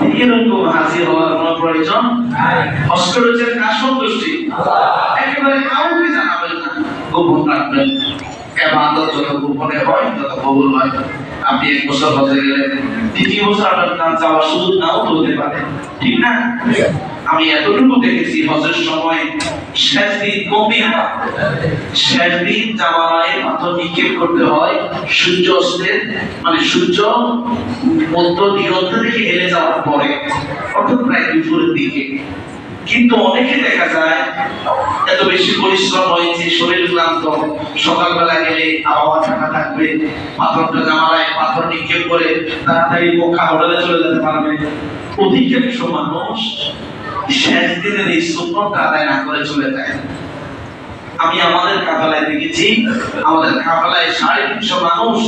এরকম হাজির হওয়ার কোনো প্রয়োজন হজ করেছেন কার সন্তুষ্টি একেবারে কাউকে জানাবেন না। গোপন রাখবেন। এবার যত গোপনে হয়, তত কবুল হয়। আপনি এক বছর হজে গেলেন দ্বিতীয় বছর আপনার নাম যাওয়ার সুযোগ নাও তো পারে। ঠিক না? আমি এতটুকু দেখেছি, হজের সময় শেষ দিন কমে শেষ দিন জামালায় পাথর নিক্ষেপ করতে হয় সূর্য অস্তের মানে সূর্য মধ্য দিগন্ত থেকে হেলে যাওয়ার পরে, অর্থাৎ প্রায় দুপুরের দিকে। কিন্তু অনেকে দেখা যায় এত বেশি পরিশ্রম হয়েছে, শরীর ক্লান্ত, সকালবেলা গেলে আবহাওয়া ঠান্ডা থাকবে, পাথরটা জামালায় পাথর নিক্ষেপ করে তাড়াতাড়ি পোকা হোটেলে চলে যেতে পারবে। অধিকাংশ মানুষ শেষ দিনের এই সুন্নতটা আদায় না করে চলে যায়। আমি আমাদের কাফালায় দেখেছি, আমাদের কাফালায় সাড়ে তিনশো মানুষ,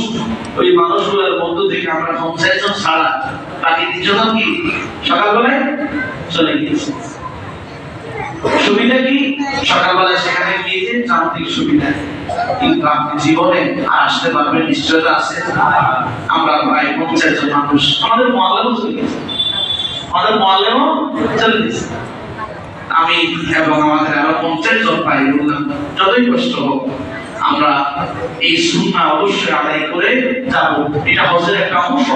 ওই মানুষগুলোর মধ্য থেকে আমরা পঞ্চাশ জন ছাড়া। বাকি তিনশো জন কি? সকালবেলায় চলে গিয়েছে। সুবিধা কি? সকালবেলা সেখানে সুবিধা। কিন্তু আপনি জীবনে আসতে পারবেন, নিশ্চয়তা আছে। আমরা প্রায় পঞ্চাশ জন মানুষ। আমাদের মহল্লাও চলে গেছে। আমাদের চলে গেছে। আমি এবং আমাদের আরও পঞ্চাশ জন বললাম যতই কষ্ট হোক, আমরা এই সুন্না অবশ্যই আদায় করে যাব। এটা হজের একটা অংশ।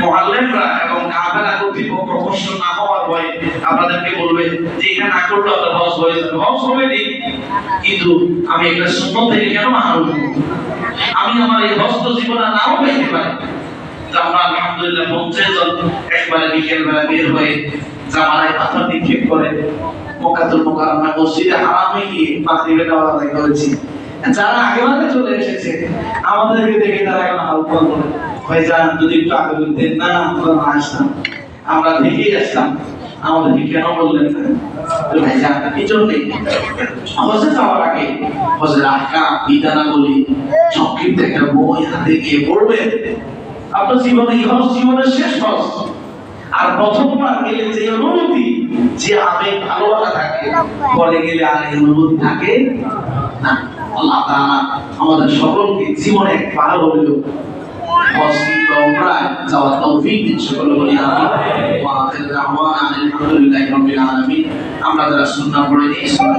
মহাল্লেমরা কাফেলা কর্তৃপক্ষ অবশ্য না হওয়ার ভয়ে আপনাদেরকে বলবে যে এটা না করলে আপনার হয়ে যাবে হবে ঠিক কিন্তু আমি সুন্নত থেকে কেন আমি আমার এই হস্ত জীবনে নাও পেতে পারি। আমরা আলহামদুলিল্লাহ জন একবারে বিকেল বেলা বের হয়ে জামালায় পাথর নিক্ষেপ করে মসজিদে হারামে গিয়ে করেছি। যারা আগে চলে এসেছে, আমাদেরকে দেখে তারা এখন হালকা করে যদি একটু আগে না আমরা না আসতাম। আমরা দেখেই আসতাম। আমাদেরকে কেন বললেন জন্যই হজে যাওয়ার আগে সংক্ষিপ্ত একটা বই হাতে গিয়ে আপনার জীবনে জীবনের শেষ হজ। আর প্রথমবার গেলে যে অনুভূতি, যে আবেগ, ভালোবাসা থাকে, পরে গেলে আর এই অনুভূতি থাকে না। আল্লাহ আমাদের সকলকে জীবনে একবার হলেও যাওয়ার তৌফিক দিন সকল বলি আমরা যারা নিয়েছি